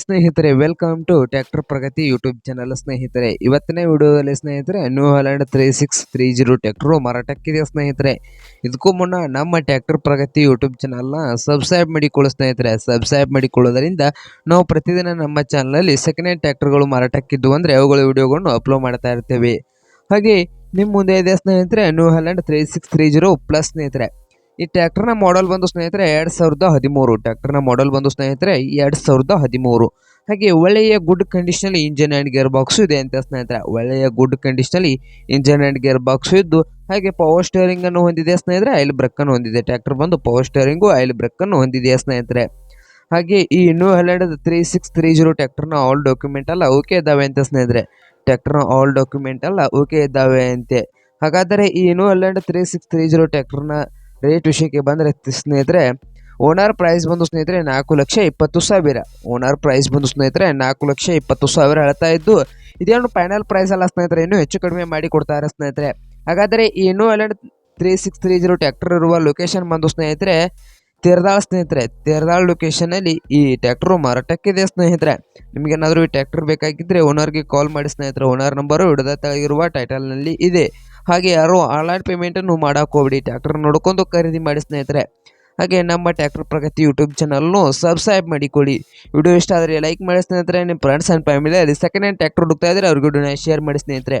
ಸ್ನೇಹಿತರೆ welcome to tractor Pragati YouTube channel ಸ್ನೇಹಿತರೆ. ಇವತ್ತಿನ ವಿಡಿಯೋದಲ್ಲಿ ಸ್ನೇಹಿತರೆ New Holland three six three zero tractor ಮಾರಾಟಕ್ಕಿದೆ ಸ್ನೇಹಿತರೆ? ಇದಕ್ಕೂ ಮುನ್ನ ನಮ್ಮ ಟ್ರ್ಯಾಕ್ಟರ್ ಪ್ರಗತಿ ಯೂಟ್ಯೂಬ್ ಚಾನಲ್ನ ಸಬ್ಸ್ಕ್ರೈಬ್ ಮಾಡಿಕೊಳ್ಳೋ ಸ್ನೇಹಿತರೆ. ಸಬ್ಸ್ಕ್ರೈಬ್ ಮಾಡಿಕೊಳ್ಳೋದರಿಂದ ನಾವು ಪ್ರತಿದಿನ ನಮ್ಮ ಚಾನಲಲ್ಲಿ ಸೆಕೆಂಡ್ ಹ್ಯಾಂಡ್ ಟ್ರ್ಯಾಕ್ಟರ್ಗಳು ಮಾರಾಟಕ್ಕಿದ್ದು ಅಂದರೆ ಅವುಗಳ ವಿಡಿಯೋಗಳನ್ನು ಅಪ್ಲೋಡ್ ಮಾಡ್ತಾ ಇರ್ತೇವೆ. ಹಾಗೆ ನಿಮ್ಮ ಮುಂದೆ ಇದೆ ಸ್ನೇಹಿತರೆ New Holland three six three zero plus ಸ್ನೇಹಿತರೆ. ಈ ಟ್ರ್ಯಾಕ್ಟರ್ನ ಮಾಡೆಲ್ ಬಂದು ಸ್ನೇಹಿತರೆ ಎರಡು ಸಾವಿರದ ಹದಿಮೂರು. ಟ್ರ್ಯಾಕ್ಟರ್ನ ಮಾಡೆಲ್ ಬಂದು ಸ್ನೇಹಿತರೆ ಎರಡು ಸಾವಿರದ ಹದಿಮೂರು. ಹಾಗೆ ಒಳ್ಳೆಯ ಗುಡ್ ಕಂಡೀಷನಲ್ಲಿ ಇಂಜನ್ ಆ್ಯಂಡ್ ಗೇರ್ ಬಾಕ್ಸು ಇದೆ ಅಂತ ಸ್ನೇಹಿತರೆ. ಒಳ್ಳೆಯ ಗುಡ್ ಕಂಡೀಷನಲ್ಲಿ ಇಂಜನ್ ಆ್ಯಂಡ್ ಗೇರ್ ಬಾಕ್ಸ್ ಇದ್ದು, ಹಾಗೆ ಪವರ್ ಸ್ಟೇರಿಂಗ್ ಅನ್ನು ಹೊಂದಿದೆ ಸ್ನೇಹಿತರೆ ಆಯಿಲ್ ಬ್ರೇಕ್ ಅನ್ನು ಹೊಂದಿದೆ. ಟ್ರ್ಯಾಕ್ಟರ್ ಬಂದು ಪವರ್ ಸ್ಟೇರಿಂಗು ಆಯಿಲ್ ಬ್ರೇಕ್ ಅನ್ನು ಹೊಂದಿದೆ ಸ್ನೇಹಿತರೆ. ಹಾಗೆ ಈ New Holland three six three zero ಟ್ರ್ಯಾಕ್ಟರ್ನ ಆಲ್ ಡಾಕ್ಯುಮೆಂಟ್ ಅಲ್ಲ ಓಕೆ ಇದ್ದಾವೆ ಅಂತ ಸ್ನೇಹಿತರೆ. ಟ್ರ್ಯಾಕ್ಟರ್ನ ಆಲ್ ಡಾಕ್ಯುಮೆಂಟ್ ಅಲ್ಲ ಓಕೆ ಇದ್ದಾವೆ ಅಂತೆ. ಹಾಗಾದರೆ ಈ New Holland three six three zero ಟ್ರ್ಯಾಕ್ಟರ್ನ ರೇಟ್ ವಿಷಯಕ್ಕೆ ಬಂದರೆ ಸ್ನೇಹಿತರೆ ಓನರ್ ಪ್ರೈಸ್ ಬಂದು ಸ್ನೇಹಿತರೆ ನಾಲ್ಕು ಲಕ್ಷ ಇಪ್ಪತ್ತು ಸಾವಿರ. ಓನರ್ ಪ್ರೈಸ್ ಬಂದು ಸ್ನೇಹಿತರೆ ನಾಲ್ಕು ಲಕ್ಷ ಇಪ್ಪತ್ತು ಸಾವಿರ ಹೇಳ್ತಾ ಇದ್ದು, ಇದೇನು ಫೈನಲ್ ಪ್ರೈಸ್ ಅಲ್ಲ ಸ್ನೇಹಿತರೆ, ಇನ್ನೂ ಹೆಚ್ಚು ಕಡಿಮೆ ಮಾಡಿ ಕೊಡ್ತಾರೆ ಸ್ನೇಹಿತರೆ. ಹಾಗಾದರೆ ಈ ಇನ್ನೂ Holland three six three zero tractor ಇರುವ ಲೊಕೇಶನ್ ಬಂದು ಸ್ನೇಹಿತರೆ, ತೇರ್ದಾಳ್ ಸ್ನೇಹಿತರೆ, ತೇರ್ದಾಳ್ ಲೊಕೇಶನಲ್ಲಿ ಈ ಟ್ಯಾಕ್ಟ್ರು ಮಾರಾಟಕ್ಕಿದೆ ಸ್ನೇಹಿತರೆ. ನಿಮಗೇನಾದರೂ ಈ ಟ್ಯಾಕ್ಟರ್ ಬೇಕಾಗಿದ್ದರೆ ಓನರ್ಗೆ ಕಾಲ್ ಮಾಡಿ ಸ್ನೇಹಿತರೆ ಓನರ್ ನಂಬರು ಹಿಡಿದ ತೆಳಗಿರುವ ಟೈಟಲ್ನಲ್ಲಿ ಇದೆ. ಹಾಗೆ ಯಾರು ಆನ್ಲೈನ್ ಪೇಮೆಂಟನ್ನು ಮಾಡೋಕೆ ಹೋಗ್ಬಿಡಿ. ಟ್ಯಾಕ್ಟರ್ ನೋಡ್ಕೊಂಡು ಖರೀದಿ ಮಾಡಿ ಸ್ನೇಹಿತರೆ. ಹಾಗೆ ನಮ್ಮ ಟ್ಯಾಕ್ಟರ್ ಪ್ರಗತಿ ಯೂಟ್ಯೂಬ್ ಚಾನಲ್ನು ಸಬ್ಸ್ಕ್ರೈಬ್ ಮಾಡಿಕೊಳ್ಳಿ. ವಿಡಿಯೋ ಇಷ್ಟ ಆದರೆ ಲೈಕ್ ಮಾಡಿ ಸ್ನೇಹಿತರೆ, ನಿಮ್ಮ ಫ್ರೆಂಡ್ಸ್ ಆ್ಯಂಡ್ ಫ್ಯಾಮಿಲಿಯಲ್ಲಿ ಸೆಕೆಂಡ್ ಹ್ಯಾಂಡ್ ಟ್ಯಾಕ್ಟರ್ ಹುಡುಕ್ತಾ ಇದ್ದರೆ ಅವ್ರಿಗೆ ಶೇರ್ ಮಾಡಿ ಸ್ನೇಹಿತರೆ.